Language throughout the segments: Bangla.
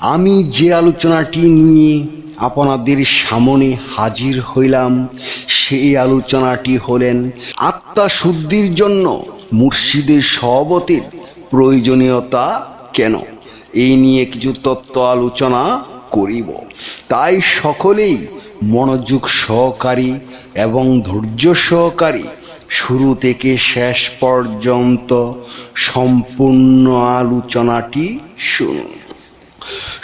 আমি যে আলোচনাটি নিয়ে আপনাদের সামনে হাজির হইলাম, সেই আলোচনাটি হলেন আত্মা শুদ্ধির জন্য মুর্শিদের সহবতের প্রয়োজনীয়তা কেন? এই নিয়ে কিছু তত্ত্ব আলোচনা করিব। তাই সকলেই মনোযোগ সহকারী এবং ধৈর্য সহকারী শুরু থেকে শেষ পর্যন্ত সম্পূর্ণ আলোচনাটি শুনুন।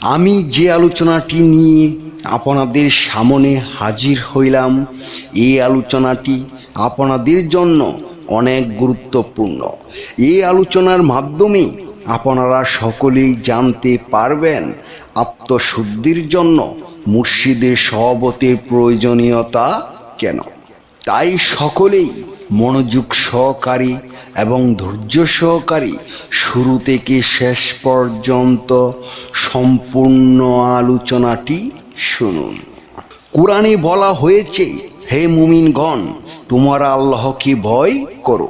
আমি যে আলোচনাটি নিয়ে আপনাদের সামনে হাজির হইলাম, এই আলোচনাটি আপনাদের জন্য অনেক গুরুত্বপূর্ণ। এই আলোচনার মাধ্যমে আপনারা সকলেই জানতে পারবেন আত্মশুদ্ধির জন্য মুর্শিদের সহবতের প্রয়োজনীয়তা কেন। তাই সকলেই মনোযোগ সহকারী এবং ধৈর্য সহকারী শুরু থেকে শেষ পর্যন্ত সম্পূর্ণ আলোচনাটি শুনুন। কোরআনে বলা হয়েছে, হে মুমিনগণ, তোমরা আল্লাহকে ভয় করো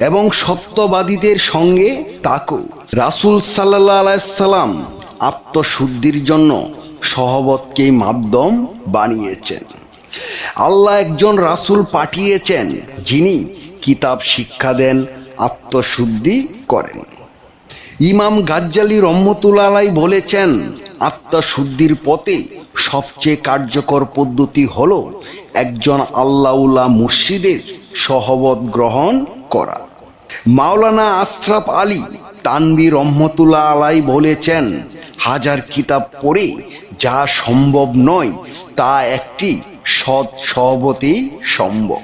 এবং সত্যবাদীদের সঙ্গে তাকো। রাসুল সাল্লাহ সাল্লাম আত্মশুদ্ধির জন্য সহবতকে মাধ্যম বানিয়েছেন। আল্লাহ একজন রাসুল পাঠিয়েছেন, যিনি কিতাব শিক্ষা দেন, আত্মশুদ্ধি করেন। ইমাম গাজ্জালি রহমতুল্লাহ বলেছেন, আত্মশুদ্ধির পথে সবচেয়ে কার্যকর পদ্ধতি হল একজন আল্লাউল্লাহ মুর্শিদের সহবত গ্রহণ করা। মাওলানা আশরাফ আলী তানবি রহমতুল্লাহ আলাই বলেছেন, হাজার কিতাব পড়ে যা সম্ভব নয়, তা একটি সৎ সহবতেই সম্ভব।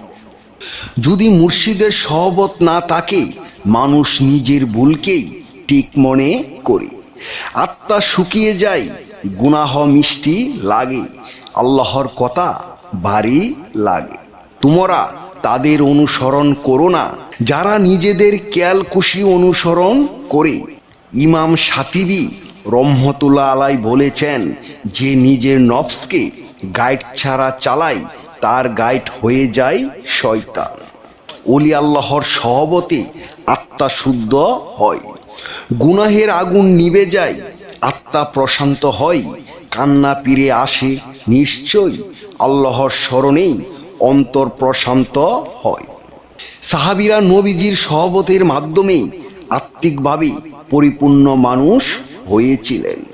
যদি মুর্শিদের সহবত না থাকে, মানুষ নিজের ভুলকেই ঠিক মনে করে। আত্মা শুকিয়ে যায়, গুনাহ মিষ্টি লাগে, আল্লাহর কথা ভারী লাগে। তোমরা তাদের অনুসরণ করো না, যারা নিজেদের ক্যালকুশি অনুসরণ করে। ইমাম সাতিবি রহমতুল্লাহ আলাই বলেছেন, যে নিজের নফসকে গাইড ছাড়া চালাই, তার গাইড হয়ে যায় শয়তান। অলি আল্লাহর সহবতে আত্মা শুদ্ধ হয়। গুনাহের আগুন নিবে যায়, আত্মা প্রশান্ত হয়। কান্না পিড়ে আসে, নিশ্চয়ই আল্লাহর স্মরণেই অন্তর প্রশান্ত হয়। সাহাবিরা নবীজির সহবতের মাধ্যমে আত্মিকভাবে পরিপূর্ণ মানুষ হয়েছিলেন।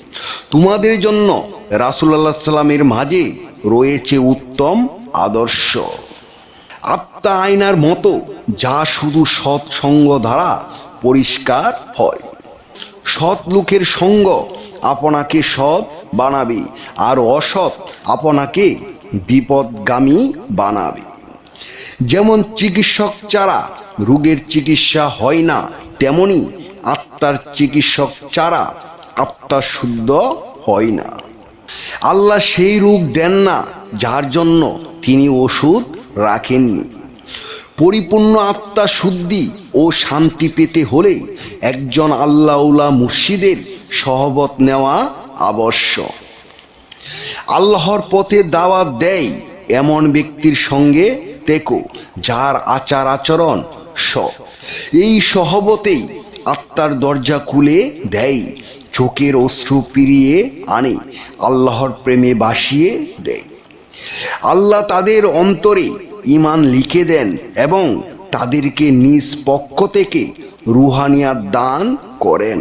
তোমাদের জন্য রাসুল্লাহ সাল্লামের মাঝে রয়েছে উত্তম আদর্শ। আত্মা আয়নার মতো, যা শুধু সৎসঙ্গ দ্বারা পরিষ্কার হয়। সৎ লোকের সঙ্গ আপনাকে সৎ বানাবে, আর অসৎ আপনাকে বিপদগামী বানাবে। যেমন চিকিৎসক ছাড়া রোগের চিকিৎসা হয় না, তেমনি আত্মার চিকিৎসক ছাড়া আত্মা শুদ্ধ হয় না। আল্লাহ সেই রূপ দেন না, যার জন্য তিনি ওষুধ রাখেননি। পরিপূর্ণ আত্মা শুদ্ধি ও শান্তি পেতে হলে একজন আল্লাউলা মুর্শিদের সহবত নেওয়া আবশ্যক। আল্লাহর পথে দাওয়াত দেয় এমন ব্যক্তির সঙ্গে তেকো যার আচার আচরণ স এই সহবতেই আত্মার দরজা খুলে দেয়। চোখের অশ্রু পিরিয়ে আনে, আল্লাহর প্রেমে বাসিয়ে দেয়। আল্লাহ তাদের অন্তরে ইমান লিখে দেন এবং তাদেরকে নিজ পক্ষ থেকে রুহানিয়াত দান করেন।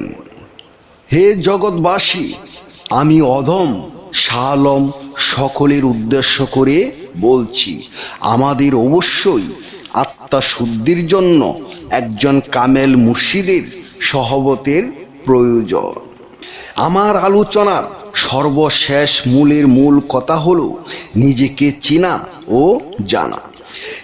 হে জগৎবাসী, আমি অধম শালম সকলের উদ্দেশ্য করে বলছি, আমাদের অবশ্যই আত্মা শুদ্ধির জন্য একজন কামেল মুর্শিদের সহবতের প্রয়োজন। আমার আলোচনার সর্বশেষ মূলের মূল কথা হল নিজেকে চেনা ও জানা।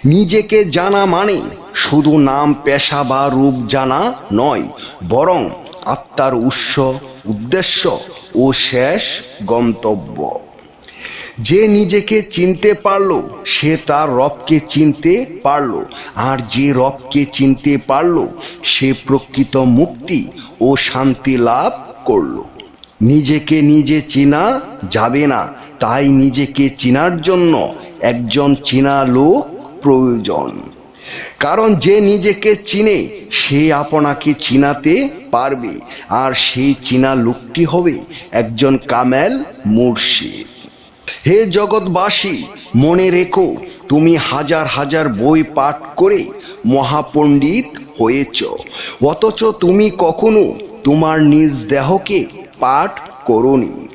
নিজেকে জানা মানে শুধু নাম, পেশা বা রূপ জানা নয়, বরং আত্মার উৎস, উদ্দেশ্য ও শেষ গন্তব্য। যে নিজেকে চিনতে পারল, সে তার রবকে চিনতে পারল, আর যে রবকে চিনতে পারল, সে প্রকৃত মুক্তি ও শান্তি লাভ করল। নিজেকে নিজে চেনা যাবে না। তাই নিজেকে চেনার জন্য একজন চেনা লোক প্রয়োজন। কারণ যে নিজেকে চিনে, সে আপনাকে চিনাতে পারবে। আর সেই চিনা লোকটি হবে একজন কামেল মুর্শিদ। হে জগৎবাসী, মনে রেখো, তুমি হাজার হাজার বই পাঠ করে মহাপণ্ডিত হয়েছ। অথচ তুমি কখনো তোমার নিজ দেহকে পাঠ করনি।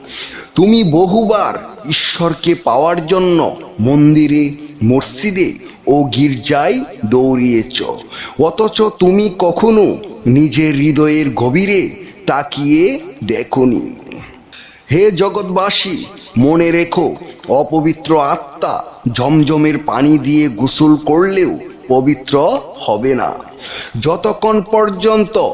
তুমি বহুবার ঈশ্বরকে পাওয়ার জন্য মন্দিরে, মসজিদে ও গির্জায় দৌড়িয়েছ। অথচ তুমি কখনো নিজের হৃদয়ের গভীরে তাকিয়ে দেখনি। হে জগৎবাসী, মনে রেখো, অপবিত্র আত্মা জমজমের পানি দিয়ে গোসল করলেও পবিত্র হবে না। যতক্ষণ পর্যন্ত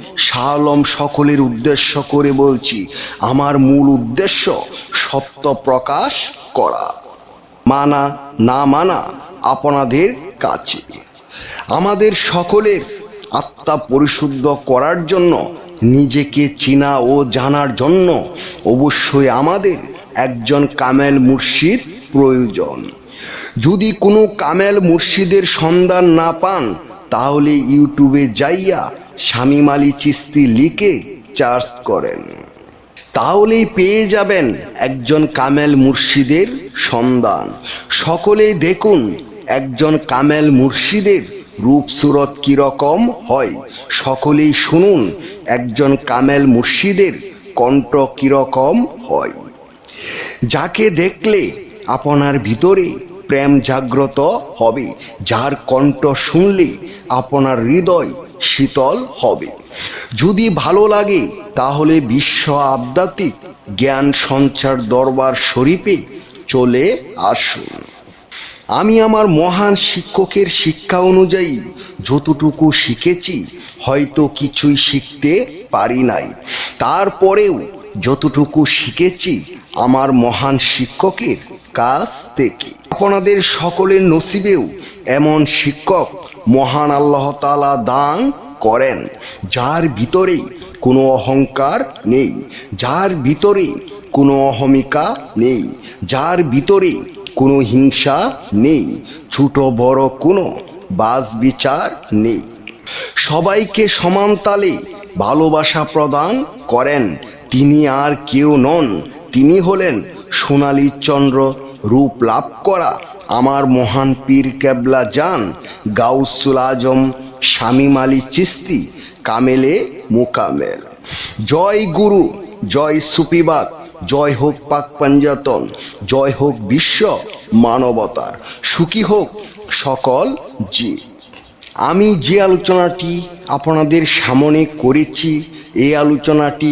শালম সকলের উদ্দেশ্য করে বলছি, আমার মূল উদ্দেশ্য সত্য প্রকাশ করা। মানা, না মানা আপনাদের কাছে। আমাদের সকলের আত্মা পরিশুদ্ধ করার জন্য, নিজেকে চেনা ও জানার জন্য অবশ্যই আমাদের একজন কামেল মুর্শিদ প্রয়োজন। যদি কোনো কামেল মুর্শিদের সন্ধান না পান তাহলে ইউটিউবে যাইয়া শামিম আলী চিস্তি লিখে চার্জ করেন। তাহলেই পেয়ে যাবেন একজন কামেল মুর্শিদের সন্ধান। সকলেই দেখুন একজন কামেল মুর্শিদের রূপ সুরত কীরকম হয়। সকলেই শুনুন একজন কামেল মুর্শিদের কণ্ঠ কীরকম হয়। যাকে দেখলে আপনার ভিতরে প্রেম জাগ্রত হবে, যার কণ্ঠ শুনলে আপনার হৃদয় শীতল হবে। যদি ভালো লাগে, তাহলে বিশ্ব আধ্যাত্মিক জ্ঞান সঞ্চার দরবার শরীফে চলে আসুন। আমি আমার মহান শিক্ষকের শিক্ষা অনুযায়ী যতটুকু শিখেছি, হয়তো কিছুই শিখতে পারি নাই। তারপরেও যতটুকু শিখেছি আমার মহান শিক্ষকের কাছ থেকে। আপনাদের সকলের নসিবেও এমন শিক্ষক মহান আল্লাহ তালা দান করেন, যার ভিতরে কোনো অহংকার নেই, যার ভিতরে কোনো অহমিকা নেই, যার ভিতরে কোনো হিংসা নেই, ছোট বড় কোনো বাস বিচার নেই। সবাইকে সমান তালে ভালোবাসা প্রদান করেন, তিনি আর কেউ নন, তিনি হলেন সোনালী চন্দ্র, রূপ লাভ করা আমার মহান পীর কেবলা যান গাউসুল আজম, শামিম আলী চিস্তি, কামেলে মোকামেল। জয় গুরু, জয় সুপিবাদ জয় হোক পাক পাঞ্জাতন, জয় হোক বিশ্ব মানবতার। সুখী হোক সকল জীব। আমি যে আলোচনাটি আপনাদের সামনে করেছি এই আলোচনাটি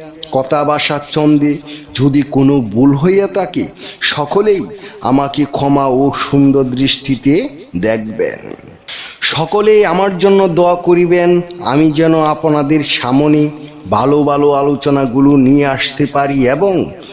কথা বাসার চন্দে যদি কোনো ভুল হইয়া থাকে, সকলেই আমাকে ক্ষমা ও সুন্দর দৃষ্টিতে দেখবেন। সকলেই আমার জন্য দোয়া করিবেন, আমি যেন আপনাদের সামনে ভালো ভালো আলোচনাগুলো নিয়ে আসতে পারি এবং